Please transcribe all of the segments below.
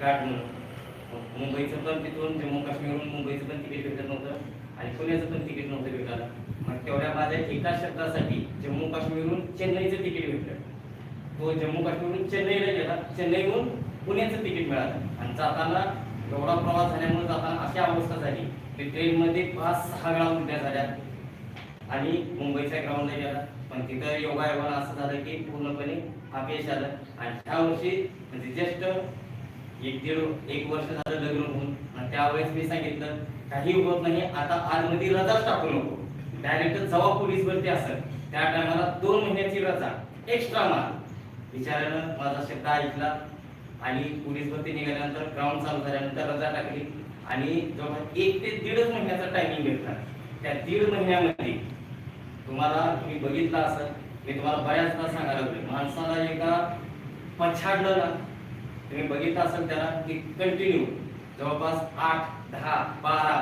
गाठ म्हणून. मुंबईचं पण तिथून जम्मू काश्मीरहून मुंबईचं पण तिकीट भेटत नव्हतं आणि पुण्याचं पण तिकीट नव्हतं भेटायला. मग तेवढ्या माझ्या एका शब्दासाठी जम्मू काश्मीरहून चेन्नईचं तिकीट भेटलं. तो जम्मू काश्मीरहून चेन्नईला गेला. चेन्नईहून पुण्याचं तिकीट मिळालं. आणि जाताना एवढा प्रवास झाल्यामुळे जाताना अशी अवस्था झाली की ट्रेनमध्ये पाच सहा वेळा उलट्या झाल्या. आणि मुंबईच्या ग्राउंडला गेला. पण तिथं योगायोगानं असं झालं की पूर्णपणे अपयश आलं. आणि ह्या वर्षी म्हणजे जस्ट एक दीड एक वर्ष झालं लग्न होऊन. आणि त्यावेळेस मी सांगितलं काही होत नाही आता आतमध्ये रजाच टाकू नको. डायरेक्ट जवा पोलीस भरती असत त्या टायमाला दोन महिन्याची रजा एक्स्ट्रा मार विचारानं माझा शब्द ऐकला आणि पोलीस भरती निघाल्यानंतर ग्राउंड चालू झाल्यानंतर रजा टाकली. आणि जवळपास एक ते दीडच महिन्याचा टायमिंग घेतला त्या दीड महिन्यामध्ये तुम्हाला तुम्ही बघितलं असं मी तुम्हाला बऱ्याचदा सांगायला लागलोय. माणसाला एका पछाडलं ना तुम्ही बघितलं असेल त्याला की कंटिन्यू जवळपास आठ दहा बारा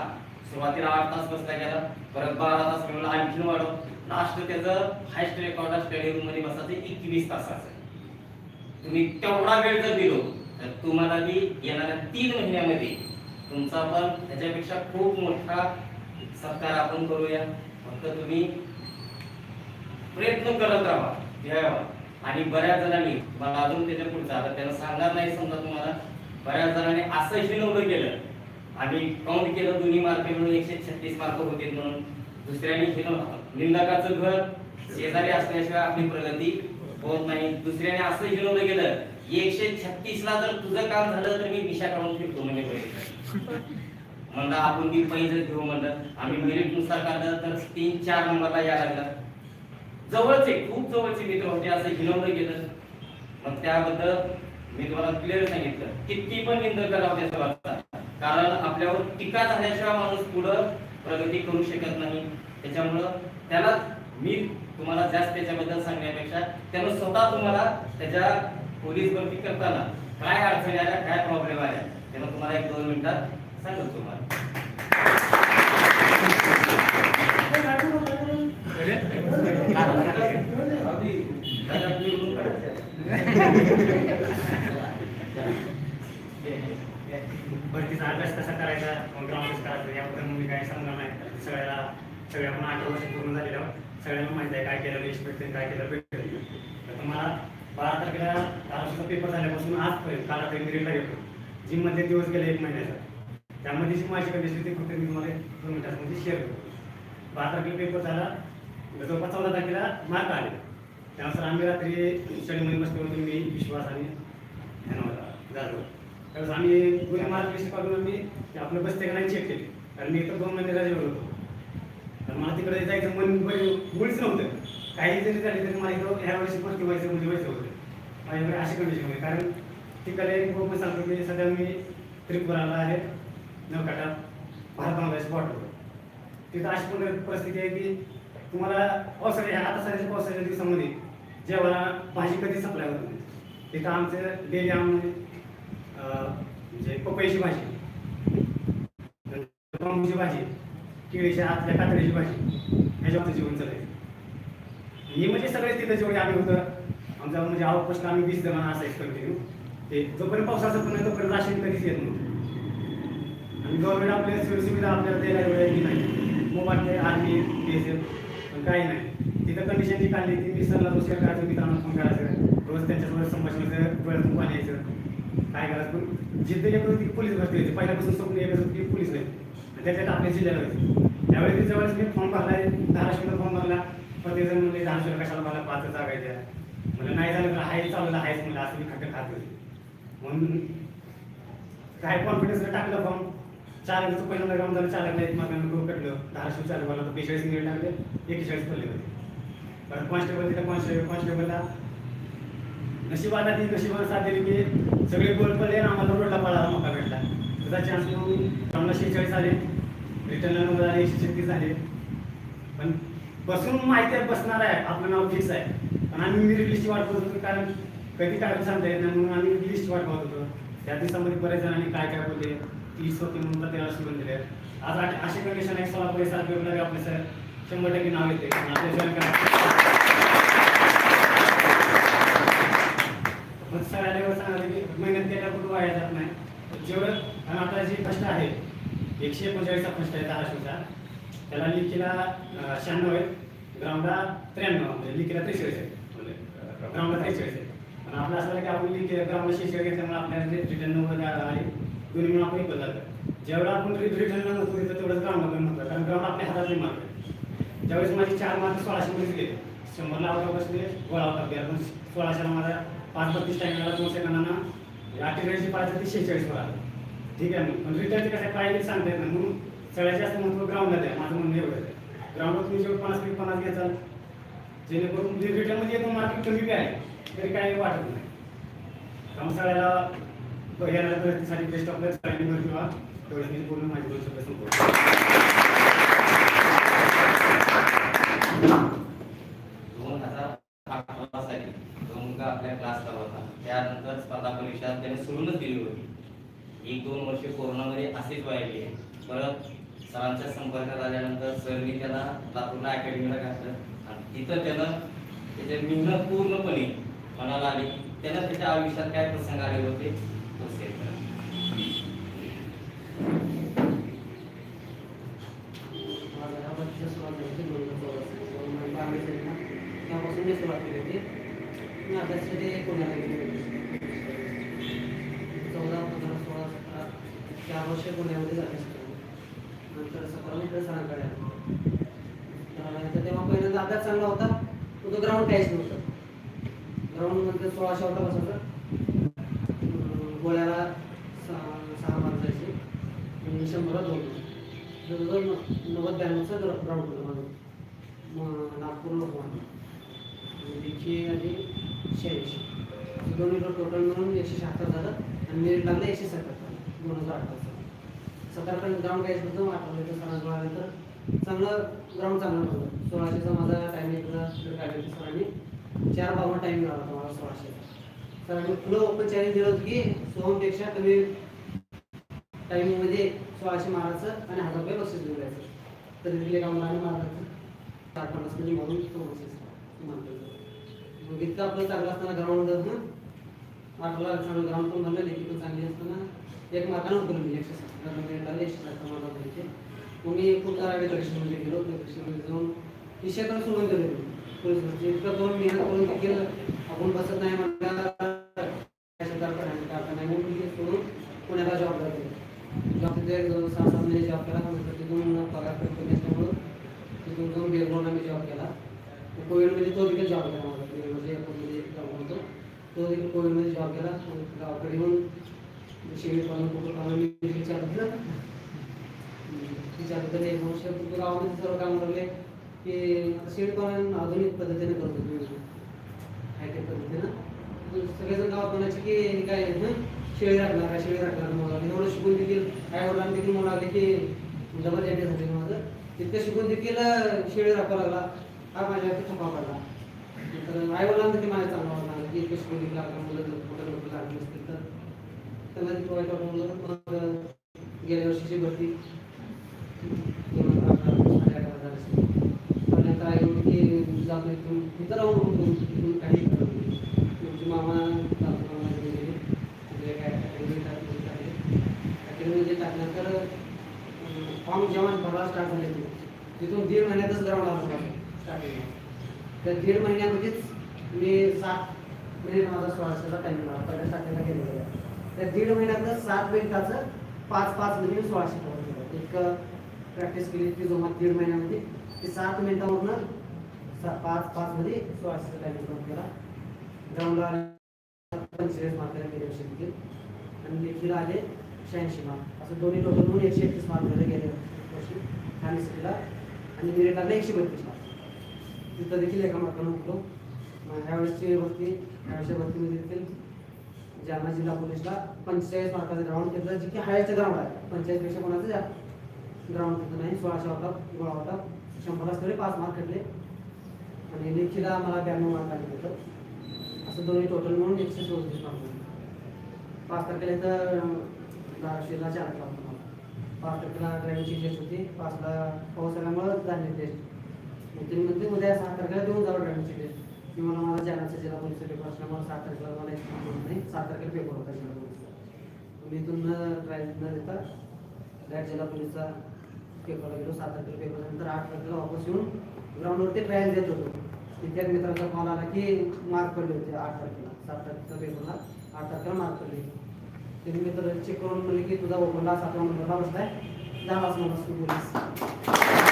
सुरुवातीला आठ तास बसला गेला. परत बारा तास मिळवला आणखीन वाढव. लास्ट त्याचं हायस्ट रेकॉर्ड स्टडी मध्ये बसायचं एकवीस तासाचं. तुम्ही तेवढा वेळ जर दिलो तर तुम्हाला मी येणाऱ्या तीन महिन्यामध्ये तुमचा पण त्याच्यापेक्षा खूप मोठा सत्कार आपण करूया. फक्त तुम्ही प्रयत्न करत राहा. द्यावा आणि बऱ्याच जणांनी मला अजून त्याच्या पुढचं आता त्याला सांगणार नाही समजा तुम्हाला बऱ्याच जणांनी असंही नव्हतं केलं. आम्ही काउंट केलं दोन्ही मार्क मिळून एकशे छत्तीस मार्क होते म्हणून. दुसऱ्याने केलं निंदकाचं घर शेजारी असल्याशिवाय आपली प्रगती होत नाही. दुसऱ्याने असं हिरवलं गेलं एकशे छत्तीस ला जर तुझं काम झालं तर मी दिशा काढून फिरतो म्हणजे म्हणलं आपण मी पैसे घेऊ म्हणलं. आम्ही मेरिटनुसार काढलं तर तीन चार नंबरला या लागलं. जवळचे खूप जवळचे मित्र होते असं हिरवलं गेलं मग त्याबद्दल मी तुम्हाला क्लिअर सांगितलं. किती पण निंद करावं कारण आपल्यावर टीका झाल्याशिवाय माणूस पुढं प्रगती करू शकत नाही. त्याच्यामुळं त्याला मी तुम्हाला जास्त त्याच्याबद्दल सांगण्यापेक्षा त्यानं स्वतः तुम्हाला त्याच्या पोलीस भरती करताना काय अडचणी आल्या काय प्रॉब्लेम आल्या त्यानं तुम्हाला एक दोन मिनिटात सांगतो तुम्हाला. भरतीचा अभ्यास कसा करायचा? कोणता अभ्यास करायचा? याबद्दल मी काय सांगणार नाही. सगळ्याला सगळ्या पण आठ वर्ष पूर्ण झालेल्या सगळ्यांना माहिती आहे काय केलं लिस्ट भेटते काय केलं भेटते तर तुम्हाला बारा तारखेला दहा पेपर झाल्यापासून आजपर्यंत काल आता रिला घेतो जिममध्ये दिवस गेले एक महिन्याचा. त्यामध्ये जी माझी कंडिशन ती फक्त मी तुम्हाला दोन मिनिटांमध्ये शेअर करतो. बारा तारखेला पेपर झाला जवळपास चौदा तारखेला मार्क आले. त्यानुसार आम्ही रात्री स्टडीमध्ये बसलो होतो मी विश्वास आणि ह्यानं जाधव त्यावेळेस आम्ही दोन्ही मार्क लिस्ट आम्ही आपलं बसते का नाही चेक केले. कारण मी तर दोन महिने रजेवर होतो. तर मला तिकडे जायचं मन मुळीच नव्हतं. काही जरी झाले तरी मला इथं ह्या वर्षी गोष्टी व्हायचं म्हणजे व्हायचं होतं. माझ्याकडे अशी कंडिशन होती. कारण तिकडे खूप सांगतो की सध्या मी त्रिपुराला आहे नवकाटा भारत बांगलादेश बॉर्डर तिथं अशी पण परिस्थिती आहे की तुम्हाला पावसाळ्या आता सध्याच्या पावसाळ्याच्या दिवसामध्ये जेव्हा भाजी कधी सप्लाय होत नाही. तिथं आमचं डेली आम्ही अं, म्हणजे पपईची भाजी बांबूची भाजी केळीच्या आतल्या कातडीची भाजी ह्याच्यावर जेवण चालायचं. हे म्हणजे सगळे तिथं जेवढे आम्ही होतं आमचा म्हणजे आवक आम्ही वीस जण असायचं कंटिन्यू ते जोपर्यंत पावसाचं पण नाही तोपर्यंत राशन कधीच येत नव्हतं. आणि गव्हर्नमेंट आपल्या सुविधा आपल्याला द्यायला वेळ नाही. मोबाईल आर्मी काही नाही. तिथं कंडिशन जी काढली ती मिस्टरला दुसऱ्या रोज काय करायचं मित्रांना फोन करायचं. रोज त्यांच्यासोबत संभाषण व्हायचं डोळ्यातून पाणी यायचं. काय करायचं? पण जिद्द एक ती पोलीस भरती होती. पहिल्यापासून स्वप्न एकच होती की पोलीस नाही. आणि त्याच्यात आपल्या जिल्ह्याला होती त्यावेळी त्याच्या वेळेस मी फॉर्म भरलाय. धाराशिवला फॉर्म भरला. पतीजण म्हणले धाराशिवला कशाला मला पाच जागायच्या द्या म्हणजे नाही झालं तर हाय चाललं आहेच म्हणलं. असं मी खड्डे खात होते. म्हणून काय कॉन्फिडन्स टाकलं फॉर्म चार पहिल्यांदा ग्राउंड झालं चालक नाही. मग कटलं धाराशिव चालू मला तर बेचाळीस मिनिट लागले. एकेचाळीस पडले होते. कारण कॉन्स्टेबल तिथं कॉन्स्टेबल कॉन्स्टेबलला नशिबाला ती नशिबाला साथ दिली की सगळे गोल पडले आणि आम्हाला रोडला पळायला मोका भेटला. त्याचा चान्स घेऊन ग्राउंडला शेहेचाळीस आले रिटर्नला नंबर आले एकशे छत्तीस झाले. पण बसून माहिती आहे बसणार आहे. आपलं नाव फिक्स आहे. पण आम्ही मी रिलीजची वाट बघत होतो कारण कधी काय सांगता येत नाही. म्हणून आम्ही लिस्ट वाट बघत होतो. त्या दिवसामध्ये बऱ्याच जणांनी काय काय बोलले. तीस होती म्हणून प्रत्येकाला सोडून दिले आज आ- अशी कंडिशन आहे सोळा पैसा आपले सर शंभर टक्के नाव येते पण सगळ्या लेवल सांगायला की मेहनत केल्या कुठं वाया जात नाही. जेवढं आणि आता जी फस्ट आहे एकशे एकोणचाळीसचा फस्ट आहे धाराशिवचा त्याला लिखीला शहाण्णव आहे ग्राउंडला त्र्याण्णव म्हणजे लिखीला त्रेचाळीस आहे म्हणजे, ग्राउंडला त्रेचाळीस आहे पण आपलं असं की आपण लिखी ग्राउंडला शिक्षक घेतल्यामुळे आपल्याला रिटर्न नंबर आहे दोन्ही म्हणून आपण बदलतो जातं जेवढा आपण रिटर्न नंबर तिथं तेवढंच ग्राउंड पण कारण ग्राउंड आपल्या हातात मार्क ज्यावेळेस माझे चार मार्क सोळाशे मध्येच गेले शंभरला आउट ऑफ बसले गोळा होता पण सोळाशेला माझा पाच बत्तीस टाइम आला दोन सेकंदांना अठ्ठेचाळीसशे पाच ते शेहेचाळीस वर आला ठीक आहे मग. पण रिटर्नचे कसं पाहिजे सांगता येत नाही. म्हणून सगळ्यात जास्त महत्त्व ग्राउंडला द्या. माझं म्हणणं एवढं आहे. ग्राउंडवर तुम्ही जेवढं पन्नास मिनिट पन्नास घ्याचाल जेणेकरून जे रिटर्नमध्ये येतो मार्केट कमी बी आहे तरी काही वाटत नाही. त्यामुळे सगळ्याला येणाऱ्या परिस्थितीसाठी बेस्ट ऑफ लक सगळ्यांनी भरती व्हा तेवढं मी पूर्ण माझी गोष्ट संपवतो दोन हजार अकरा साली तो मुलगा आपल्या क्लासला होता. त्यानंतर स्पर्धा परीक्षा त्याने सोडूनच दिली होती. एक दोन वर्ष कोरोनामध्ये असेच वाहिले परत सरांच्या संपर्कात आल्यानंतर सरनी त्याला लातूरला अकॅडमीला घातलं. आणि तिथं त्यानं त्याचे मेहनत पूर्णपणे मनाला आली. त्यानं त्याच्या आयुष्यात काय प्रसंग आले होते? तो शेअर करा. माझा हा बत्तीस सुरुवात झाली होती दोन हजार चौदा साली. दोन हजार बावीस साली ना, तेव्हापासून मी सुरुवात केली होती अभ्यासमध्ये अभ्यासासाठी पुण्याला गेली चौदा पंधरा सोळा सतरा चार वर्ष पुण्यामध्ये अभ्यास नंतर सकाळी मिनिटं सरांकडे आलो तर तर तेव्हा पहिल्यांदा अभ्यास चांगला होता पण तो ग्राउंड काहीच नव्हतं ग्राउंड म्हणजे सोळाशे होता बसायचं अं, गोळ्याला सहा सहा मार्क जायचे शंभरात दोन जवळजवळ नव्वद ब्याण्णवचं ग्राउंड होतं माझं मग नागपूरला होतं देखी आणि शहाऐंशी दोन्ही टोटल मिळून एकशे शहात्तर झालं आणि मेरिट लागलं एकशे सत्तर दोन हजार अठरा सतरापर्यंत ग्राउंड काहीच नव्हतं आठवड्याचं तर सरांजवळ तर चांगलं ग्राउंड चांगलं होतं. सोळाशेचा माझा टायमिंग काढले सरांनी? चार बावन्न टायमिंग आला होता मला सोळाशेचा सरांनी पुढं ओपन चॅलेंज दिलं होतं की सोहमपेक्षा कमी टायमिंगमध्ये सोळाशे मारायचं आणि हजार रुपये बक्षीस देऊन द्यायचं. तर दिले कामला आणि मारायचं चार पन्नास म्हणजे मारून तो बक्षीस मानतो मग इतकं आपलं चांगलं असताना ग्राउंड आठला चांगलं ग्राउंड पण भरलं लेखी पण चांगली असताना एक मार्कानं उतरलं मी एकशे सत्तर एकशे सत्तर मार्क द्यायचे मग मी खूप करावे परीक्षेमध्ये गेलो परीक्षेमध्ये जाऊन विषयाकडे सोडून दिले पोलीस भरती इतकं दोन मेहनत करून ते केलं. आपण बसत नाही म्हणता नाही. म्हणून सोडून पुण्याला जॉब लागले जॉब तिथे दोन सहा सात महिने जॉब केला. नंतर पगार कमी असल्यामुळं तिथून जाऊन बेलगावला मी जॉब केला. कोविडमध्ये तो देखील जॉब केला माझा कोविडमध्ये अकोटमध्ये जॉब होतो तो देखील कोविडमध्ये जॉब केला गावाकडे येऊन शेळी पालन कुठं पालन मी देखील चालू एक वर्ष कुठं गावामध्ये सर्व काम करले. की शेळी पालन आधुनिक पद्धतीने करतो मी हायटेक पद्धतीनं. सगळेजण गावात म्हणायचे की हे काय ना? शेळी राखणार काय शेळी राखणार मला एवढं शिकून देखील आई वडिलांनी देखील म्हणाले की डबल एम झाले माझं. तितकं शिकून देखील शेळी राखावं लागला. हा माझ्या ठपा पडला. तर आई वडिलांना देखील माझ्या चांगला वाटला की एकच कोणी देखील मुलं जर लोक लागली असतील तर. त्यांना तिथं वाईट वाटलं मग गेल्या वर्षीची भरती दोन हजार आई की जातो इथून राहून काही करत नाही. तुमची मामा काय अकॅडमीमध्ये टाकल्यानंतर फॉर्म जेव्हा भरायला स्टार्ट झाले तिथून दीड महिन्यातच ग्राउंड आला तर दीड महिन्यामध्येच मी सात मिनिट माझा सोळाशेचा टाइम पहिल्या साठेला गेलेला त्या दीड महिन्यातच सात मिनिटाचं पाच पाच म्हणजे मिनिट सोळाशे कव्हर केलं. इतकं प्रॅक्टिस केली ती जोमात दीड महिन्यामध्ये ते सात मिनिटावरनं सा- पाच पाच मध्ये सोळाशेचा टाइम कव्हर केला ग्राउंडला पंचेचाळीस मार्काने गेले वर्षी देखील आणि लेखीला आले शहाऐंशी मार्क असं दोन्ही लोक म्हणून एकशे एकतीस मार्क गेले वर्षी. ठाणे सिटीला आणि मेरिट एकशे बत्तीस. तिथं देखील एका मार्कानं उठलो ह्यावेळेसची भरती ह्या भरतीमध्ये देखील जालना जिल्हा पोलीसला पंचेचाळीस मार्काचं ग्राउंड घेतलं जे की हायस्ट ग्राउंड आहे. पंचेचाळीसपेक्षा कोणाचं जास्त ग्राउंड तिथं नाही. सोळाशे होता गोळा होता. शंभर असलेले पाच मार्क घेतले. आणि लेखीला मला ब्याण्णव मार्क आले होतं असं दोन्ही टोटल म्हणून एकशे चौतीस मार्क पाच तारखेला तर धाराशिवला चार क्लास मला पाच तारखेला ड्रायव्हिंगची टेस्ट होती. पाचला पाऊस आल्यामुळं झाली टेस्ट तुम्ही म्हणते उद्या सहा तारखेला देऊन जाऊ ड्रायव्हिंगची टेस्ट किंवा मला जॅनाच्या जिल्हा पोलीस पेपर असल्यामुळे सात तारखेला मला एक होत नाही सात तारखेला पेपर होता जिल्हा पोलीसचा मी इथून ड्रायव्हिंग न देता डायरेक्ट जिल्हा पोलीसचा पेपरला गेलो. सात तारखेला पेपर नंतर आठ तारखेला वापस येऊन ग्राउंडवरती ट्रायल देत होतो. तिथे एक मित्राचा कॉल आला की मार्क पडले होते आठ तारखेला. सात तारखेच्या पेपरला आठ तारखेला मार्क पडले. त्यांनी मित्र चेक करून म्हणले की तुझा ओपनला सातवा नंबरला बसलाय. दहा वाजता तू पोलीस.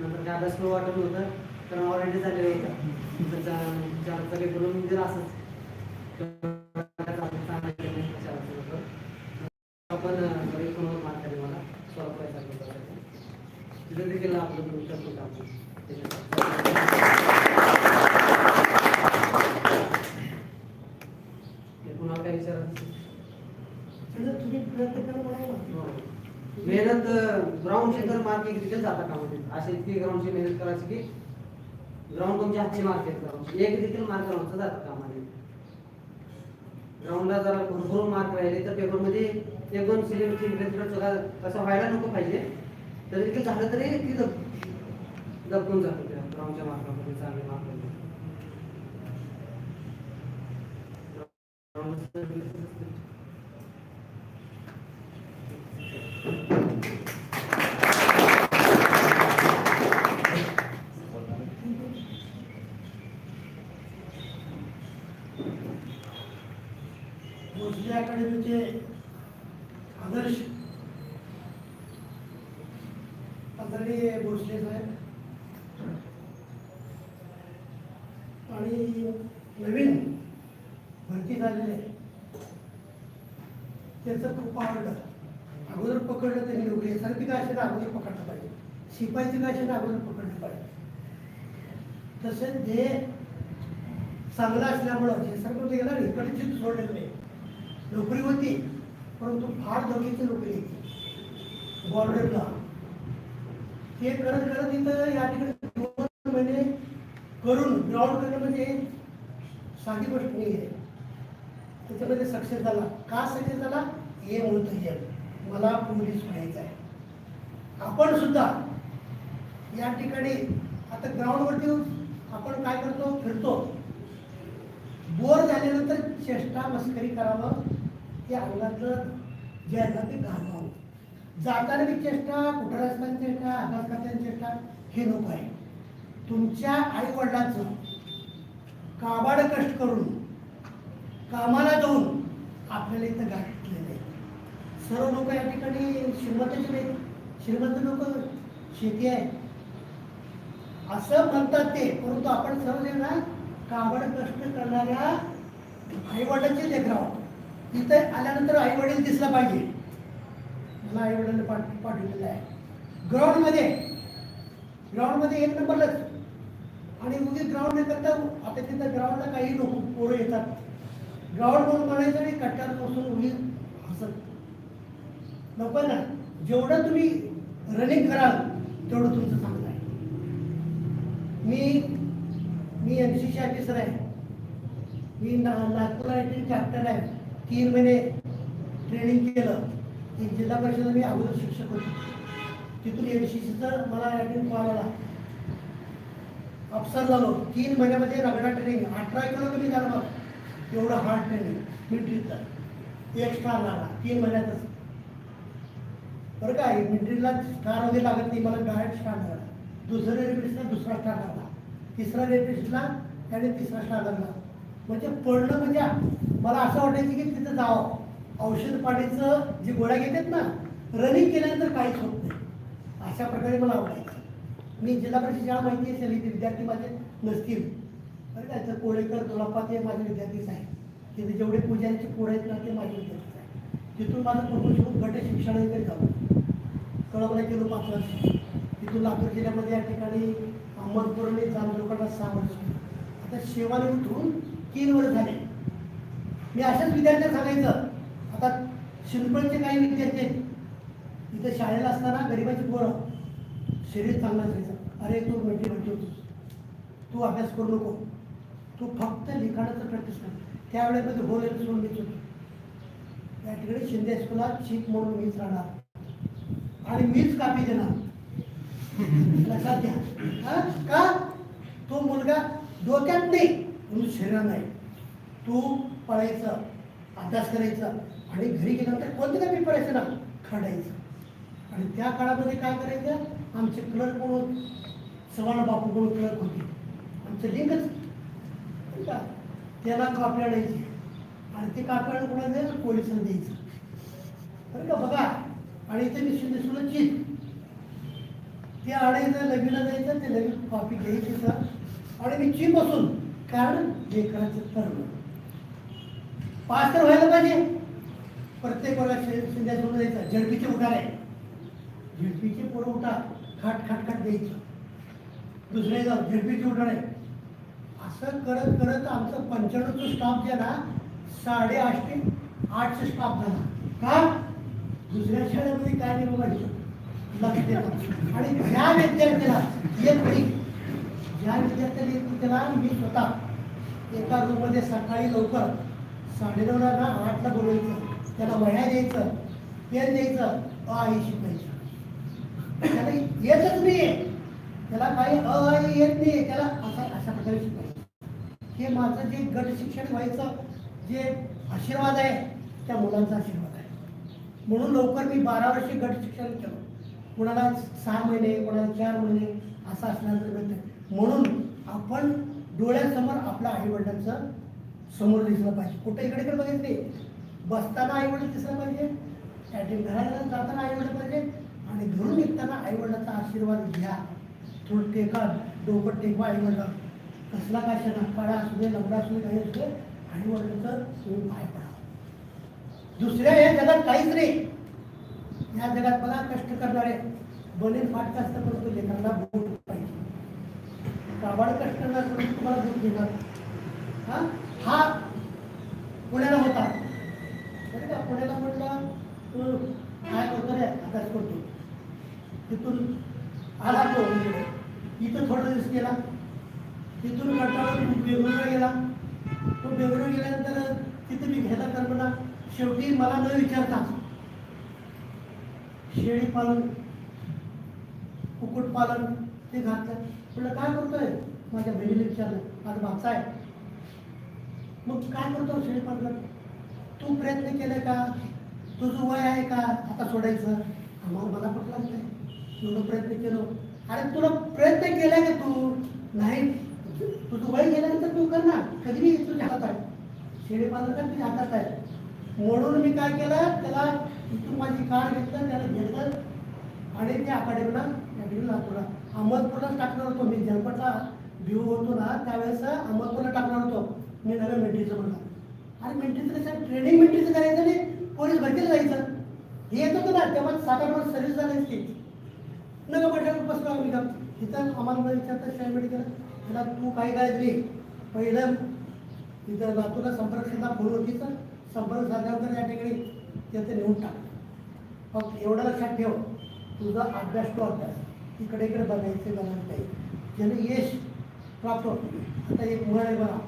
नंतर काय अभ्यास वाटत नव्हतं कारण ऑलरेडी झालेलं होतं त्याच्या चारचा पेपर असंच आपण एकोणवद मार्क मला सोळा पैसा देखील आपलं काय विचारायचं मेहनत ग्राउंडची तर मार्क देखील जाता का म्हणजे अशी इतकी ग्राउंडची मेहनत करायची की ग्राउंड तुमच्या हातची मार्क आहेत एक देखील मार्क ग्राउंडचा जाता का म्हणजे ग्राउंडला जरा भरपूर मार्क राहिले तर पेपरमध्ये एक दोन सिलेक्ट तीन तसं व्हायला नको पाहिजे. तरी देखील झालं तरी तिथं दबकून जातो त्या ग्राउंडच्या मार्गामध्ये चांगले मार्क भोसले अकॅडमीचे आदर्श आदरणीय भोसले साहेब आणि नवीन भरती झालेले त्याचं खूप आवडलं अगोदर पकडलं त्यांनी नोकरी एसआरपी काय असेल अगोदर पकडलं पाहिजे. शिपाईचं काय अगोदर पकडलं पाहिजे. तसेच जे चांगलं असल्यामुळं जे सर्व गेला इकडचे सोडलेलं नाही. नोकरी होती परंतु फार धोक्याची नोकरी होती. बॉर्डरला. ते करत करत इथं या ठिकाणी दोन महिने करून ग्राउंड करणं म्हणजे साधी गोष्ट नाही आहे. त्याच्यामध्ये सक्सेस झाला. का सक्सेस झाला? हे म्हणतो मला पोलीस व्हायचं आहे. आपण सुद्धा या ठिकाणी आता ग्राउंडवरती आपण काय करतो? फिरतो. बोर झाल्यानंतर चेष्टा मस्करी करावं. ते अंगातलं जे आहे ते घालवावं. जाताना बी चेष्टा कुठं असताना चेष्टा आघात करताना चेष्टा हे नको आहे. तुमच्या आई वडिलांचं काबाड कष्ट करून कामाला जाऊन आपल्याला इथं गाठलेलं आहे. सर्व लोक या ठिकाणी श्रीमंताचे नाही श्रीमंत लोक शेती आहे. असं म्हणतात ते परंतु आपण सर्वजण ना काबड कष्ट करणाऱ्या आई वडिलांचे लेकर आहोत. इथे आल्यानंतर आई वडील दिसला पाहिजे. मला आईवडिलांनी पाठ पाठवलेलं आहे. ग्राउंडमध्ये ग्राउंडमध्ये एक नंबरलाच. आणि मुली ग्राउंड नाही करता आता तिथं ग्राउंडला काही लोक पोरं येतात. ग्राउंड म्हणून म्हणायचं आणि कट्ट्यावर बसून उगी हसत. नको ना. जेवढं तुम्ही रनिंग कराल तेवढं तुमचं चांगलं आहे. मी मी एम सी सी ऑफिसर आहे. मी ना नागपूरला येथे चॅप्टर आहे. तीन महिने ट्रेनिंग केलं. एक जिल्हा परिषद मी अगोदर शिक्षक होतो. तिथून एम सी सीचं मला या ठिकाणी कॉल आला अफसर झालो. तीन महिन्यामध्ये रगडा ट्रेनिंग अठरा किलो कमी झालं मग एवढं हार्ड ट्रेनिंग मिलिटरीचं एक स्टार लागला तीन महिन्यातच. बरं का इन्व्हेंटरीला स्टार वगैरे लागत नाही मला डायरेक्ट स्टार लागला दुसऱ्या रेल्वेसला दुसरा स्टार लागला. तिसऱ्या रेल्वेसला त्याने तिसरा स्टार लागला. म्हणजे पडलं म्हणजे मला असं वाटायचं की तिथं जावं. औषध पाणीचं जे गोळ्या घेतात ना रनिंग केल्यानंतर काहीच होत नाही. अशा प्रकारे मला आवडायचं. मी जिल्हा परिषद शाळा माहिती असेल ते विद्यार्थी माझे नसतील. बरं का तर कोळेकर दोलापा ते माझे विद्यार्थीच आहे तिथे जेवढे पूजांचे पोरं आहेत ना ते माझे विद्यार्थीच आहे तिथून माझं प्रमोशन गट शिक्षणाधिकारी झालं कळवला केलो पाच वर्ष लातूर जिल्ह्यामध्ये या ठिकाणी अहमदपूरने जामजोगाला सहा वर्ष आता सेवानिवृत्त तीन वर्ष झाले. मी अशाच विद्यार्थ्यांना सांगायचं. आता शिंपळचे काही विद्यार्थी आहेत. इथं शाळेला असताना गरिबाची पोरं. शरीर चांगलं असायचं. अरे तू मेंटी म्हणतो होतीस तू अभ्यास करू नको. तू फक्त लिखाणाचं प्रॅक्टिस कर. त्यावेळेमध्ये होल सोडून घेत होतो. या ठिकाणी शिंदे स्कूलात चीफ म्हणून मीच राहणार. आणि मीच कापी देणार. लक्षात घ्या. का? तो मुलगा डोक्यात नाही म्हणून शरीरात नाही. तू पळायचं अभ्यास करायचा आणि घरी गेल्यानंतर कोणते काय पेपर ना? खडायचं आणि त्या काळामध्ये काय करायचं? आमचे क्लर्क म्हणून सवाना बापू म्हणून क्लर्क होते? आमचं लिंकच का? त्याला कापी आणायची. आणि ते कापी आणून कोणाला द्यायचं? पोलिसांना द्यायचं. बरं का? बघा. आणि इथे मी शिंदे सुद्धा चीज ते आणायचं लगीला जायचं ते लगेच कॉपी घ्यायची सर. आणि मी चीप बसून कारण लेकराचं ठरलं पास तर व्हायला पाहिजे. प्रत्येक वेळा शिंद्या सोडून द्यायचा झडपीचे उठा आहे झडपीचे पोरं उठा. खाट खाट खाट द्यायचं. दुसरे जाऊ झडपीचे उठा आहे असं करत करत आमचं पंच्याण्णवचं स्टाफ जे ना साडेआठशे आठशे स्टाफ झाला. का? दुसऱ्या शाळेमध्ये काय नाही बघायचं लक्ष देतात आणि ज्या विद्यार्थ्याला येत नाही ज्या विद्यार्थ्याला येत नाही त्याला मी स्वतः एका रूममध्ये सकाळी लवकर साडेनऊला ना आठला बोलवायचं त्याला वह्या द्यायचं पेन द्यायचं अ आई शिकवायचं त्याला येतच नाही त्याला काही अ आई येत नाही त्याला असा अशा प्रकारे शिकवायचं. हे माझं जे गट शिक्षण व्हायचं जे आशीर्वाद आहे त्या मुलांचा आशीर्वाद. म्हणून लवकर मी बारा वर्षी गट शिक्षण केलं. कोणाला सहा महिने कोणाला चार महिने असं असल्यानंतर मिळतं म्हणून आपण डोळ्यासमोर आपल्या आईवडिलांचं समोर दिसलं पाहिजे. कुठे इकडे इकडे बघायचं नाही. बसताना आईवडील दिसलं पाहिजे. कॅन्टीन घराला जाताना आईवडील पाहिजे. आणि घरून निघताना आईवडिलांचा आशीर्वाद घ्या. थोडं टेका डोकं टेकवा आईवडिला कसला काय क्षणा काळा असू दे लवडा असू दे काही असू दे आईवडिलांचं तुम्ही पाय पडा दुसऱ्या या जगात काहीच नाही. या जगात मला कष्ट करणारे. बनेल फाटका असतं परंतु लेकरांना बोट पाहिजे. काबाड कष्ट करणार परंतु तुम्हाला दूध देणार. हा? हा पुण्याला होता. बरं का? पुण्याला म्हटलं तू काय करतो रे? अभ्यास करतो. तिथून आला तो म्हणजे. इथं थोडा दिवस गेला. तिथून कंटाळून बेंगळूरला गेला. तो बेंगळूर गेल्यानंतर तिथे मी घ्यायला कल्पना शेवटी मला न विचारता शेळी पालन कुक्कुट पालन ते घातलं. म्हटलं काय करतोय? माझ्या बहिणीला विचारलं माझा भाचा आहे. मग काय करतो शेळी पालन? तू प्रयत्न केले का? तुझं वय आहे का? आता सोडायचं? आम्हाला मला पटलं नाही तुझं प्रयत्न केलो. अरे तुला प्रयत्न केला का तू? नाही. तुझं वय गेल्यानंतर तू कर ना कधी तुझ्या हातात आहे. शेळी पालन का तुझ्या हातात आहे. म्हणून मी काय केलं त्याला इथून माझी कार घेतलं त्याला घेतलं आणि त्या अकॅडमीला अकॅडमीला लातूरला. अहमदपूरला टाकणार होतो मी. जनपटला भिऊ होतो ना त्यावेळेस अहमदपूरला टाकणार होतो. मी नव्या मिलिटरीचं म्हणलं. अरे मिलिटरीचं कसं ट्रेनिंग मिलिटरीचं करायचं नाही? पोलीस भरतीला जायचं. हे येत होतं ना तेव्हा सात आठ वर्ष सर्व्हिस झाली की नव्या म्हटलं बसलो आम्ही का तिथं आम्हाला मला विचारतात शाळा मेडिकल त्याला तू काय काय दिली पहिलं तिथं लातूरला संपर्क साधला फोन होती तर. संपर्क साधल्यानंतर या ठिकाणी त्याचं नेऊन टाक. फक्त एवढं लक्षात ठेव तुझा अभ्यास तो अभ्यास. इकडे इकडे बघायचं गरज नाही ज्याने यश प्राप्त होतं. आता एक म्हण आहे बघा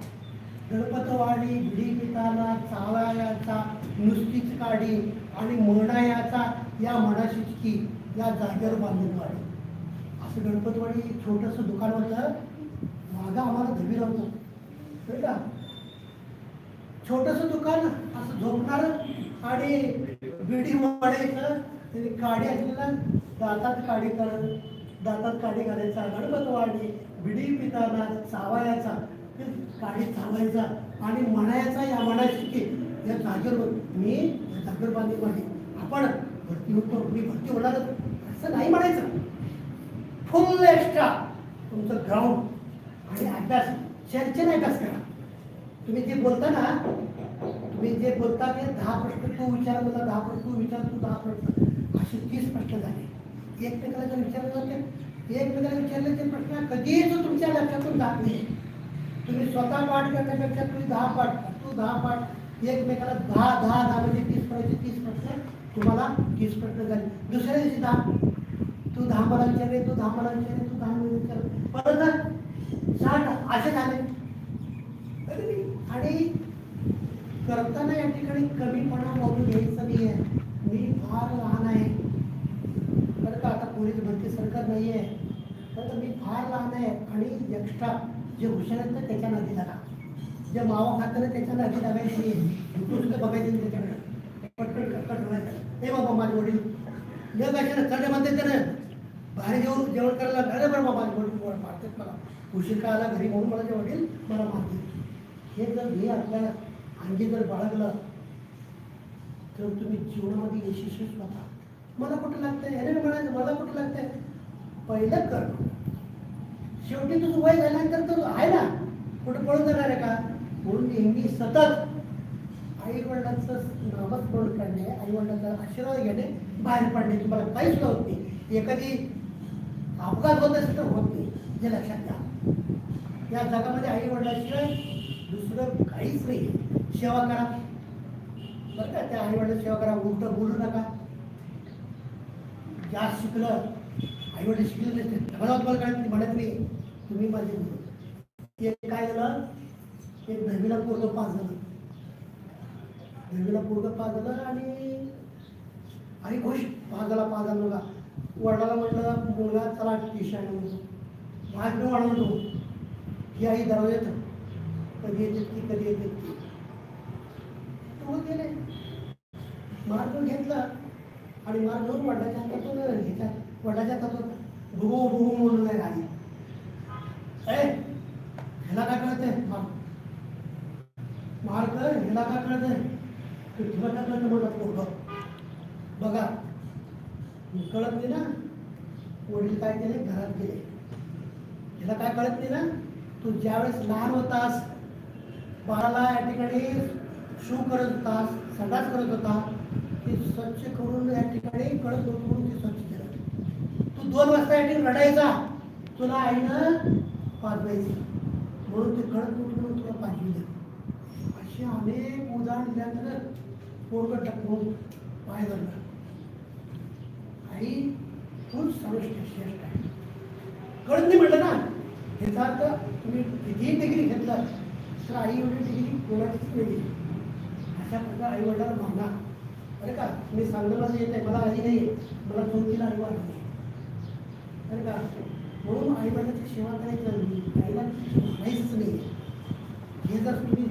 गणपतवाडी भिडी पिताना चावायाचा नुसतीच काढी आणि म्हणायाचा या म्हणाशीच की या जागेवर बांधून वाढी असं गणपतवाडी छोटंसं दुकान होतं. मागं आम्हाला धबीर होतं का? छोटस दुकान असं झोपणार आणि बिडी वाढायचं काडी असलेला दातात काडी करत दातात काडी घालायचा गणपत वाढली बिडी पिताना चावायचा ते काडी चावायचा आणि म्हणायचा या म्हणायची की या जागेवर मी या जागेवर बांधली पाहिजे आपण भरती होतो मी भरती होणार असं नाही म्हणायचं. फुल एक्स्ट्रा तुमचं ग्राउंड आणि अभ्यास चर्चेने अभ्यास करा. तुम्ही जे बोलता ना तुम्ही जे बोलता ते दहा प्रश्न तू विचार मला दहा प्रश्न तू विचार तू दहा प्रश्न. असे तीस प्रश्न झाले. एकमेकाला जर विचारलं तर एकमेकाला विचारले ते प्रश्न कधीही तो तुमच्या लक्षातून जात नाही. तुम्ही स्वतः पाठ करण्यापेक्षा तुम्ही दहा पाठ तू दहा पाठ. एकमेकाला दहा दहा दहा म्हणजे तीस प्रश्न तीस प्रश्न. तुम्हाला तीस प्रश्न झाले. दुसऱ्या दिवशी दहा. तू दहा मला विचारले तू दहा मला विचारले तू दहा मला विचारले. परत साठ. असे झाले. आणि करताना या ठिकाणी कमीपणा बघून घ्यायचं नाही आहे मी फार लहान आहे. बरं का आता पोलीस भरती सरकार नाही आहे तर मी फार लहान आहे. आणि एक्स्ट्रा जे हुशार आहेत ना त्याच्या नदी लागा. जे मावा खातं ना त्याच्या नदी लागायची नाही बघायचे बघायचं त्याच्याकडे. पटकन कटकट व्हायचं हे बाबा माझे वडील. न कशाला चढे म्हणते ते बाहेर जेवण जेवण करायला अरे बरं बाबा माझे वडील मारतात मला. उशीर का आला घरी म्हणून माझे वडील मला मारतील हे जर हे आपल्या अंगी जर बाळगलं तर तुम्ही जीवनामध्ये यशस्वी होता. मला कुठं लागतंय? अरे म्हणायचं मला कुठं लागतंय? पहिलं कर शेवटी तुझं वय झाल्यानंतर तर आहे ना. कुठं पळून जाणार आहे का? म्हणून नेहमी सतत आई वडिलांचं करून काढणे आई वडिलांचा आशीर्वाद घेणे बाहेर पडणे. तुम्हाला काहीच होत नाही. एखादी अपघात होत असेल तर होत नाही. हे लक्षात घ्या. या जगामध्ये आई वडिलांशिवाय दुसरं काहीच नाही सेवा करा. बरं का त्या आईवडील सेवा करा. उलट बोलू नका. जास्त शिकलं आई वडील शिकले नसते मला तुम्हाला काय म्हणत नाही. तुम्ही माझे मुलं एक काय झालं? एक दहावीला पोरग पास झालं. दहावीला पोरग पास झालं आणि आई खुश. पास झाला पास झाला मुलगा वडिलाला म्हटलं मुलगा चला टीशाने म्हणतो माझ मी वाढवतो ही आई दरवाजात कधी येते ती कधी येते ती. तो गेले. मार्ग घेतला आणि मार्ग वडाच्या वडिलाच्या हातातून ह्याच्या वडिलाच्या हातातून भुगू म्हणून नाही राहिली ए ह्याला काय कळतंय? मार्ग ह्याला काय कळतंय? तुला काय कळतं म्हणत पोरग बघा. कळत नाही ना? वडील काय केले? घरात गेले. ह्याला काय कळत नाही ना? तू ज्यावेळेस लहान होतास बाळाला या ठिकाणी शू करत होता संडास करत होता. ते स्वच्छ करून या ठिकाणी कळत करून ते स्वच्छ केलं. तू दोन वाजता या ठिकाणी रडायचा. तुला आईनं पाठवायचं. म्हणून ते कळत नव्हतं तुला पाजवी अशी असे अनेक उदाहरण दिल्यानंतर पोरग टाकून पाय धरलं. आई खूप सर्वश्रेष्ठ श्रेष्ठ आहे. कळत नाही म्हटलं ना. ह्याचा अर्थ तुम्ही कितीही डिग्री घेतलं तर आई एवढी डिग्री कोणाचीच नाही अशा प्रकारे आई वडिलांना भावना. अरे का मी सांगणं येत नाही मला आई नाही मला दोन तीन आई वाढ अरे का म्हणून आई वडिलांची सेवा करायची नाही आईला काहीच नाही. हे जर तुम्ही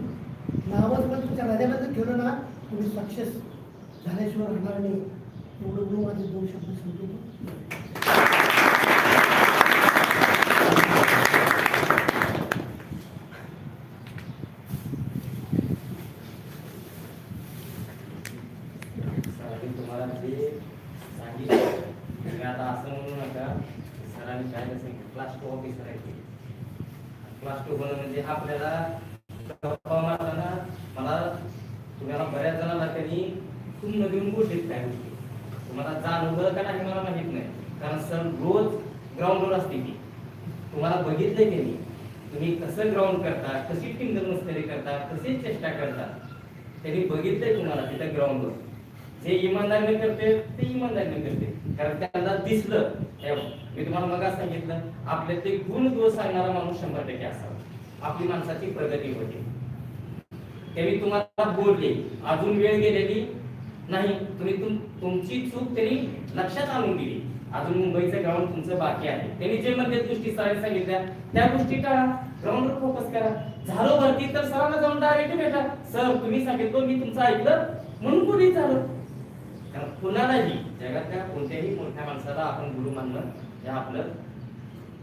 नावच पण तुमच्या हृदयामध्ये ठेवलं ना तुम्ही सक्सेस झाल्याशिवाय राहणार नाही. एवढं गुरु माझे दोन शब्द सांगतो सरांनी तुम्हाला जे सांगितलं तुम्ही आता असं म्हणू नका सरांनी काय सांगितलं क्लास टू ऑफिसर आहे क्लास टू आपल्याला गप्पा मला तुम्हाला बऱ्याच जणांना त्यांनी तुम नवीन गोष्टीत काय होती. तुम्हाला जाणवलं का नाही मला माहीत नाही. कारण सर रोज ग्राउंडवर असते की तुम्हाला बघितलंय त्यांनी तुम्ही कसं ग्राउंड करता कशी टीम मस्करी करता कशी चेष्टा करता त्यांनी बघितलंय तुम्हाला तिथं ग्राउंडवर जे इमानदारीने करते ते इमानदारीने करते कारण त्यांना दिसलं. मी तुम्हाला मग सांगितलं आपले ते गुण दोष सांगणारा माणूस शंभर टक्के असावा. आपली माणसाची प्रगती होते. त्यांनी तुम्हाला बोलले. अजून वेळ गेलेली नाही. तुम्ही तुम तुमची चूक त्यांनी लक्षात आणून दिली. अजून मुंबईचं ग्राउंड तुमचं बाकी आहे. त्यांनी जे मध्ये गोष्टी सरांनी सांगितल्या. त्या गोष्टी टाळा ग्राउंडवर फोकस करा. झालं वरती तर सरांना जाऊन डायरेक्ट भेटा. सर तुम्ही सांगितलं मी तुमचं ऐकलं. म्हणून कुणी झालं. कारण कुणालाही जगातल्या कोणत्याही मोठ्या माणसाला आपण गुरु मानणं हे आपलं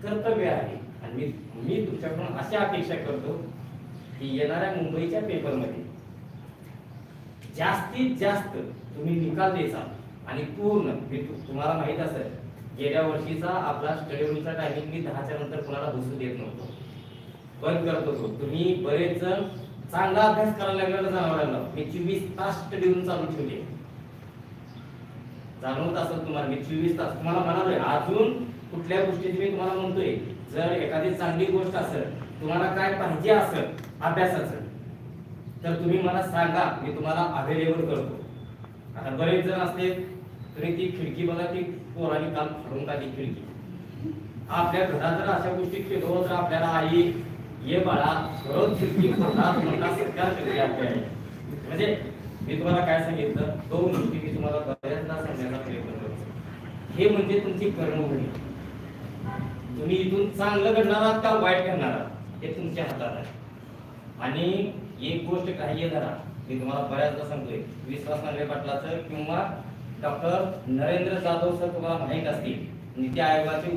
कर्तव्य आहे. आणि मी मी तुमच्याकडून अशी अपेक्षा करतो की येणाऱ्या मुंबईच्या पेपरमध्ये जास्तीत जास्त तुम्ही निकाल द्यायचा आणि पूर्ण मी तुम्हाला माहीत असेल गेल्या वर्षीचा आपला स्टडी रूमचा टायमिंग मी दहाच्या नंतर कुणाला घुसू देत नव्हतो. बंद करत होतो तुम्ही बरेच जण चांगला अभ्यास करायला लागलेला जनावरांना मी चोवीस तास स्टडी रूम चालू ठेवले. जाणवत असेल तुम्हाला मी चोवीस तास तुम्हाला म्हणालोय अजून कुठल्या गोष्टीची मी तुम्हाला म्हणतोय जर एखादी चांगली गोष्ट असेल तुम्हाला काय पाहिजे असेल अभ्यासाचं तर तुम्ही मला सांगा मी तुम्हाला अवेलेबल करतो. आता बरेच जण असते तरी ती खिडकी बघा ती पोरांनी काल फाडून काढली खिडकी. आपल्या घरात जर अशा गोष्टी केलो तर आपल्याला आई ये बाळा रोज खिडकी फोडणार म्हणता सत्कार करते आपल्या म्हणजे मी तुम्हाला काय सांगितलं दोन गोष्टी मी तुम्हाला बऱ्याचदा सांगण्याचा प्रयत्न करतो. हे म्हणजे तुमची कर्मभूमी. तुम्ही इथून चांगलं घडणार आहात का वाईट घडणार आहात? हे तुमच्या हातात आहे. आणि एक गोष्ट काही आहे जरा मी तुम्हाला बऱ्याचदा सांगतोय विश्वास नांगरे पाटलाचं किंवा डॉक्टर नरेंद्र जाधव सर तुम्हाला माहीत असतील नीती आयोगाचे